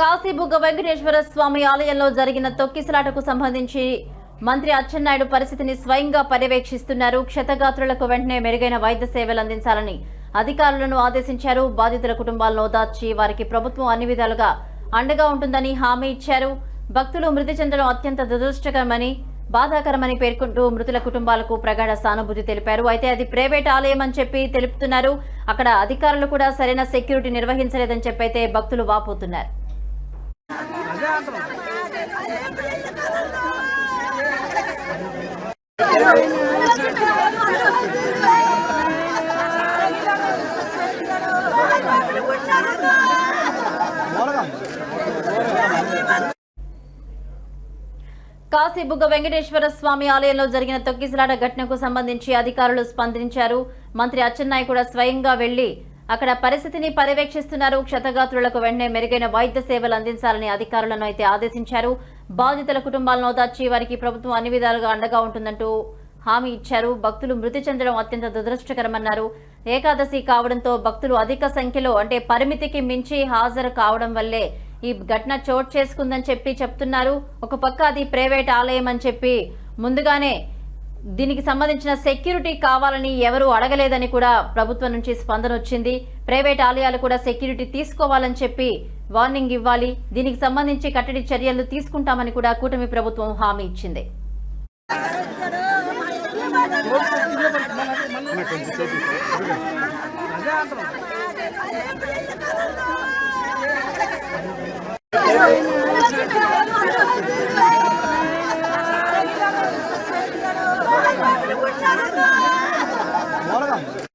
కాశీబుగ్గ వెంకటేశ్వర స్వామి ఆలయంలో జరిగిన తొక్కిసలాటకు సంబంధించి మంత్రి అచ్చెన్నాయుడు పరిస్థితిని స్వయంగా పర్యవేక్షిస్తున్నారు. క్షతగాత్రులకు వెంటనే మెరుగైన వైద్య సేవలు అందించాలని అధికారులను ఆదేశించారు. బాధితుల కుటుంబాలను ఓదార్చి వారికి ప్రభుత్వం అన్ని విధాలుగా అండగా ఉంటుందని హామీ ఇచ్చారు. భక్తులు మృతి చెందడం అత్యంత దురదృష్టకరమని బాధాకరమని పేర్కొంటూ మృతుల కుటుంబాలకు ప్రగాఢ సానుభూతి తెలిపారు. అయితే అది ప్రైవేట్ ఆలయం అని చెప్పి తెలుపుతున్నారు. అక్కడ అధికారులు కూడా సరైన సెక్యూరిటీ నిర్వహించలేదని చెప్పైతే భక్తులు వాపోతున్నారు. కాశీబుగ్గ వెంకటేశ్వర స్వామి ఆలయంలో జరిగిన తొక్కిసలాట ఘటనకు సంబంధించి అధికారులు స్పందించారు. మంత్రి అచ్చెన్నాయ్ కూడా స్వయంగా వెళ్ళి అక్కడ పరిస్థితిని పర్యవేక్షిస్తున్నారు. క్షతగాత్రులకు వెంటనే మెరుగైన వైద్య సేవలు అందించాలని అధికారులను అయితే ఆదేశించారు. బాధితుల కుటుంబాలను ఓదార్చి వారికి ప్రభుత్వం అన్ని విధాలుగా అండగా ఉంటుందంటూ హామీ ఇచ్చారు. భక్తులు మృతి చెందడం అత్యంత దురదృష్టకరమన్నారు. ఏకాదశి కావడంతో భక్తులు అధిక సంఖ్యలో అంటే పరిమితికి మించి హాజరు కావడం వల్లే ఈ ఘటన చోటు చేసుకుందని చెప్పి చెప్తున్నారు. ఒక పక్క అది ప్రైవేట్ ఆలయం అని చెప్పి ముందుగానే దీనికి సంబంధించిన సెక్యూరిటీ కావాలని ఎవరు అడగలేదని కూడా ప్రభుత్వం నుంచి స్పందన వచ్చింది. ప్రైవేట్ ఆలయాలు కూడా సెక్యూరిటీ తీసుకోవాలని చెప్పి వార్నింగ్ ఇవ్వాలి. దీనికి సంబంధించి కట్టడి చర్యలు తీసుకుంటామని కూడా కూటమి ప్రభుత్వం హామీ ఇచ్చింది.